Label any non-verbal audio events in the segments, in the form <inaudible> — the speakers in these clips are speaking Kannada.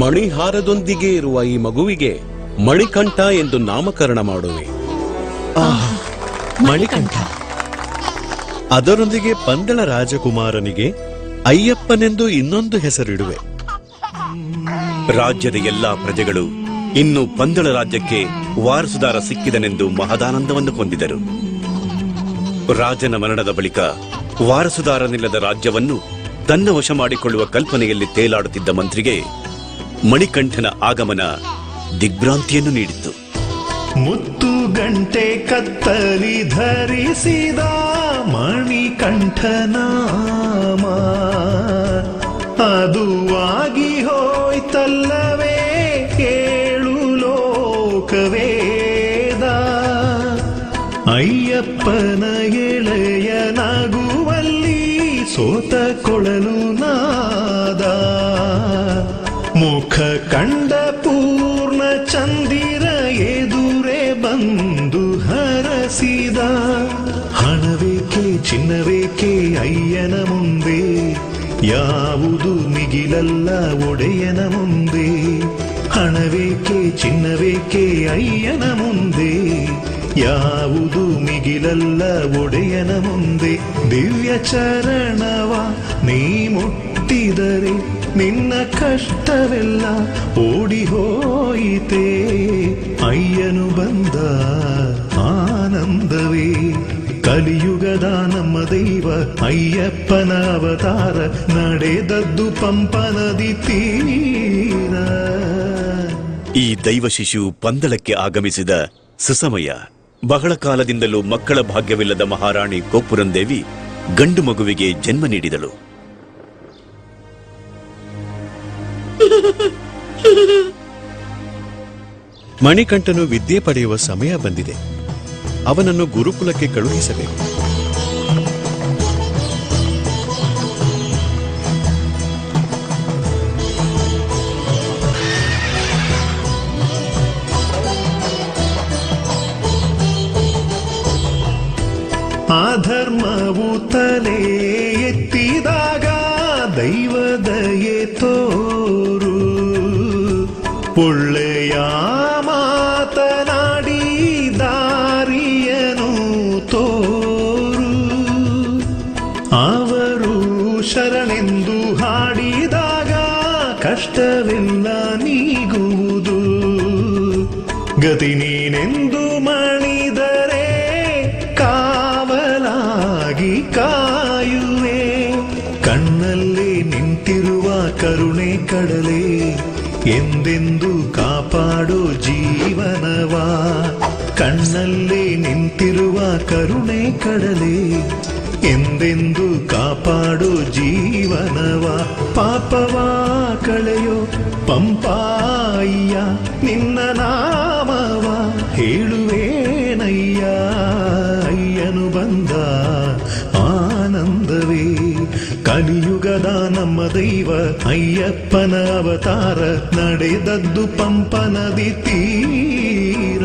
ಮಣಿಹಾರದೊಂದಿಗೆ ಇರುವ ಈ ಮಗುವಿಗೆ ಮಣಿಕಂಠ ಎಂದು ನಾಮಕರಣ ಮಾಡುವೆ. ಮಣಿಕಂಠ. ಅದರೊಂದಿಗೆ ಪಂದಳ ರಾಜಕುಮಾರನಿಗೆ ಅಯ್ಯಪ್ಪನೆಂದು ಇನ್ನೊಂದು ಹೆಸರಿಡುವೆ. ರಾಜ್ಯದ ಎಲ್ಲಾ ಪ್ರಜೆಗಳು ಇನ್ನು ಪಂದಳ ರಾಜ್ಯಕ್ಕೆ ವಾರಸುದಾರ ಸಿಕ್ಕಿದನೆಂದು ಮಹದಾನಂದವನ್ನು ಹೊಂದಿದರು. ರಾಜನ ಮರಣದ ಬಳಿಕ ವಾರಸುದಾರನಿಲ್ಲದ ರಾಜ್ಯವನ್ನು ತನ್ನ ವಶ ಮಾಡಿಕೊಳ್ಳುವ ಕಲ್ಪನೆಯಲ್ಲಿ ತೇಲಾಡುತ್ತಿದ್ದ ಮಂತ್ರಿಗೆ ಮಣಿಕಂಠನ ಆಗಮನ ದಿಗ್ಭ್ರಾಂತಿಯನ್ನು ನೀಡಿತ್ತು. ಮುತ್ತು ಗಂಟೆ ಕತ್ತಲಿ ಧರಿಸಿದ ಮಣಿಕಂಠನ ಅದು ಆಗಿ ಹೋಯ್ತಲ್ಲವೇ ಕೇಳು ಲೋಕವೇದ ಅಯ್ಯಪ್ಪನ ಎಳೆಯನಾಗುವಲ್ಲಿ ಸೋತ ಕೊಳಲು ನಾದ ಮುಖ ಕಂಡ ಪೂರ್ಣ ಚಂದಿರ ಎದುರೇ ಬಂದು ಹರಸಿದ. ಹಣವೇಕೆ, ಚಿನ್ನವೇಕೆ, ಅಯ್ಯನ ಮುಂದೆ? ಯಾವುದು ಮಿಗಿಲಲ್ಲ ಒಡೆಯನ ಮುಂದೆ? ಹಣವೇಕೆ, ಚಿನ್ನವೇಕೆ, ಅಯ್ಯನ ಮುಂದೆ? ಯಾವುದು ಮಿಗಿಲಲ್ಲ ಒಡೆಯನ ಮುಂದೆ? ದಿವ್ಯ ಚರಣವ ನೀ ಮುಟ್ಟಿದರೆ ನಿನ್ನ ಕಷ್ಟವೆಲ್ಲ ಓಡಿ ಹೋಯಿತೆ. ಅಯ್ಯನು ಬಂದ ಆನಂದವೇ. ಕಲಿಯುಗದ ನಮ್ಮ ದೈವ ಅಯ್ಯಪ್ಪನ ಅವತಾರ, ನಡೆದದ್ದು ಪಂಪನದಿ ತೀರ. ಈ ದೈವ ಶಿಶು ಪಂದಳಕ್ಕೆ ಆಗಮಿಸಿದ ಸುಸಮಯ. ಬಹಳ ಕಾಲದಿಂದಲೂ ಮಕ್ಕಳ ಭಾಗ್ಯವಿಲ್ಲದ ಮಹಾರಾಣಿ ಗೋಪುರಂದೇವಿ ಗಂಡು ಮಗುವಿಗೆ ಜನ್ಮ ನೀಡಿದಳು. ಮಣಿಕಂಠನು ವಿದ್ಯೆ ಪಡೆಯುವ ಸಮಯ ಬಂದಿದೆ. ಅವನನ್ನು ಗುರುಕುಲಕ್ಕೆ ಕಳುಹಿಸಬೇಕು. ಆ ಧರ್ಮವು ತಲೆ ಎತ್ತಿದಾಗ ದೈವದಯೆ ತೋರು ಒಳ್ಳೆಯ ಕಡಲೆ, ಎಂದೆಂದು ಕಾಪಾಡೋ ಜೀವನವಾ? ಕಣ್ಣಲ್ಲಿ ನಿಂತಿರುವ ಕರುಣೆ ಕಡಲೆ, ಎಂದೆಂದು ಕಾಪಾಡೋ ಜೀವನವ? ಪಾಪವಾ ಕಳೆಯೋ ಪಂಪಾಯ್ಯ ನಿನ್ನ ನಾಮವ? ಹೇಳುವೇನಯ್ಯ, ಅಯ್ಯನು ಬಂದ ಕಲಿಯುಗದ ನಮ್ಮ ದೈವ, ಅಯ್ಯಪ್ಪನ ಅವತಾರ, ನಡೆದದ್ದು ಪಂಪನದಿ ತೀರ.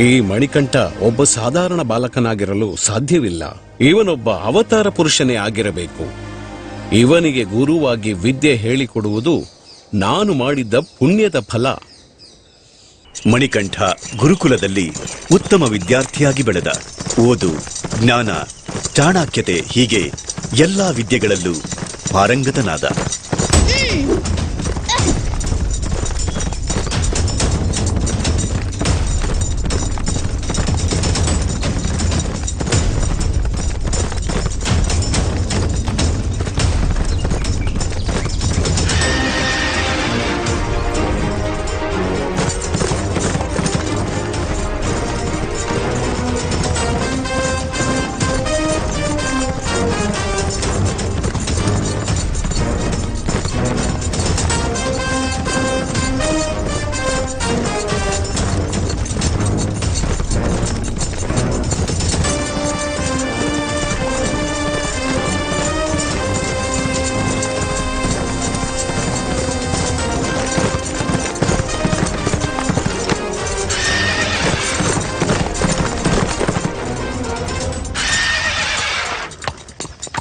ಈ ಮಣಿಕಂಠ ಒಬ್ಬ ಸಾಧಾರಣ ಬಾಲಕನಾಗಿರಲು ಸಾಧ್ಯವಿಲ್ಲ. ಇವನೊಬ್ಬ ಅವತಾರ ಪುರುಷನೇ ಆಗಿರಬೇಕು. ಇವನಿಗೆ ಗುರುವಾಗಿ ವಿದ್ಯೆ ಹೇಳಿಕೊಡುವುದು ನಾನು ಮಾಡಿದ್ದ ಪುಣ್ಯದ ಫಲ. ಮಣಿಕಂಠ ಗುರುಕುಲದಲ್ಲಿ ಉತ್ತಮ ವಿದ್ಯಾರ್ಥಿಯಾಗಿ ಬೆಳೆದ. ಓದು, ಜ್ಞಾನ, ಚಾಣಾಕ್ಯತೆ ಹೀಗೆ ಎಲ್ಲಾ ವಿದ್ಯೆಗಳಲ್ಲೂ ಪಾರಂಗತನಾದ.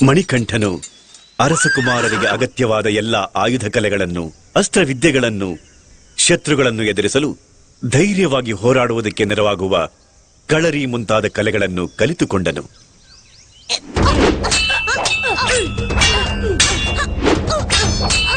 ಮಣಿಕಂಠನು ಅರಸಕುಮಾರನಿಗೆ ಅಗತ್ಯವಾದ ಎಲ್ಲ ಆಯುಧ ಕಲೆಗಳನ್ನು, ಅಸ್ತ್ರವಿದ್ಯೆಗಳನ್ನು, ಶತ್ರುಗಳನ್ನು ಎದುರಿಸಲು ಧೈರ್ಯವಾಗಿ ಹೋರಾಡುವುದಕ್ಕೆ ನೆರವಾಗುವ ಕಳರಿ ಮುಂತಾದ ಕಲೆಗಳನ್ನು ಕಲಿತುಕೊಂಡನು. <laughs>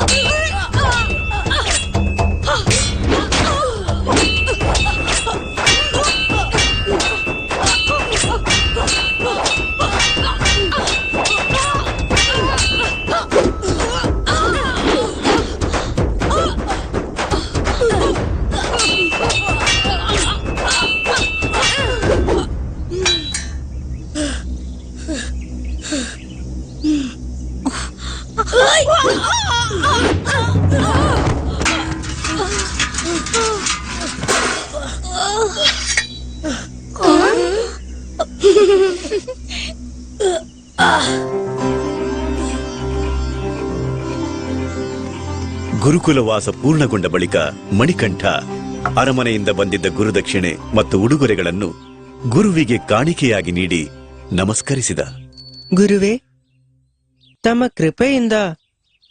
Oh, ಗುರುಕುಲವಾಸ ಪೂರ್ಣಗೊಂಡ ಬಳಿಕ ಮಣಿಕಂಠ ಅರಮನೆಯಿಂದ ಬಂದಿದ್ದ ಗುರುದಕ್ಷಿಣೆ ಮತ್ತು ಉಡುಗೊರೆಗಳನ್ನು ಗುರುವಿಗೆ ಕಾಣಿಕೆಯಾಗಿ ನೀಡಿ ನಮಸ್ಕರಿಸಿದ. ಗುರುವೇ ತಮ್ಮ ಕೃಪೆಯಿಂದ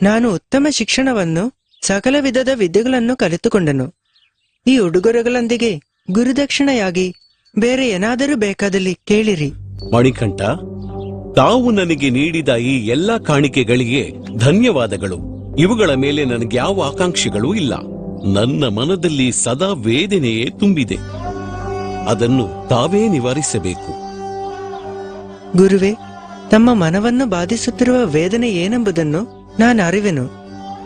ನಾನು ಉತ್ತಮ ಶಿಕ್ಷಣವನ್ನು ಸಕಲ ವಿಧದ ವಿದ್ಯೆಗಳನ್ನು ಕಲಿತುಕೊಂಡನು. ಈ ಉಡುಗೊರೆಗಳೊಂದಿಗೆ ಗುರುದಕ್ಷಿಣೆಯಾಗಿ ಬೇರೆ ಏನಾದರೂ ಬೇಕಾದಲ್ಲಿ ಕೇಳಿರಿ. ಮಣಿಕಂಠ ತಾವು ನನಗೆ ನೀಡಿದ ಈ ಎಲ್ಲಾ ಕಾಣಿಕೆಗಳಿಗೆ ಧನ್ಯವಾದಗಳು. ಇವುಗಳ ಮೇಲೆ ನನಗೆ ಯಾವ ಆಕಾಂಕ್ಷೆಗಳೂ ಇಲ್ಲ. ನನ್ನ ಮನದಲ್ಲಿ ಸದಾ ವೇದನೆಯೇ ತುಂಬಿದೆ. ಅದನ್ನು ತಾವೇ ನಿವಾರಿಸಬೇಕು. ಗುರುವೇ ತಮ್ಮ ಮನವನ್ನು ಬಾಧಿಸುತ್ತಿರುವ ವೇದನೆ ಏನೆಂಬುದನ್ನು ನಾನು ಅರಿವೆನು.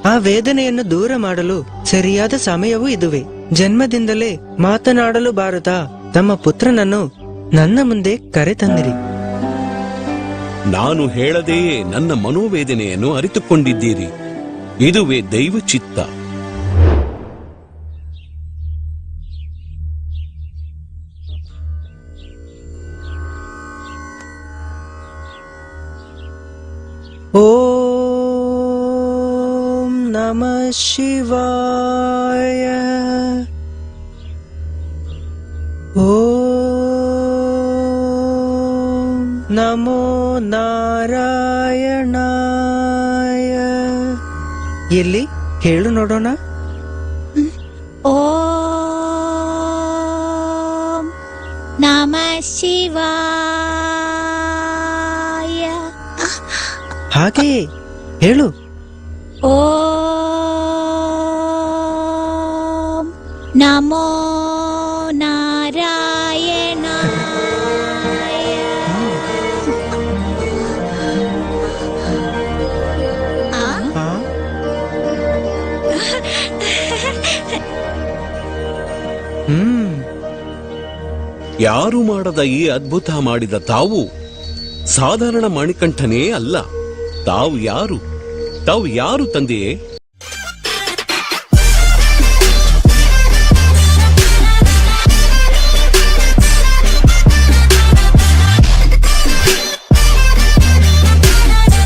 ಆ ವೇದನೆಯನ್ನು ದೂರ ಮಾಡಲು ಸರಿಯಾದ ಸಮಯವೂ ಇದುವೆ. ಜನ್ಮದಿಂದಲೇ ಮಾತನಾಡಲು ಬಾರದ ತಮ್ಮ ಪುತ್ರನನ್ನು ನನ್ನ ಮುಂದೆ ಕರೆ ತಂದಿರಿ ನಾನು ಹೇಳದೆಯೇ ನನ್ನ ಮನೋವೇದನೆಯನ್ನು ಅರಿತುಕೊಂಡಿದ್ದೀರಿ. ಇದುವೇ ದೈವ ಚಿತ್ತ ಓಂ ನಮ ಶಿವಾಯ ಓಂ ನಮೋ ನಾರಾಯಣಾಯ ಎಲ್ಲಿ? ಹೇಳು ನೋಡೋಣ. ಓ ನಮ ಶಿವಾಯ. ಹಾಗೆ ಹೇಳು. ಓ ಯಾರು ಮಾಡದ ಈ ಅದ್ಭುತ ಮಾಡಿದ ತಾವು ಸಾಧಾರಣ ಮಣಿಕಂಠನೇ ಅಲ್ಲ. ತಾವು ಯಾರು? ತಾವು ಯಾರು ತಂದೆಯೇ?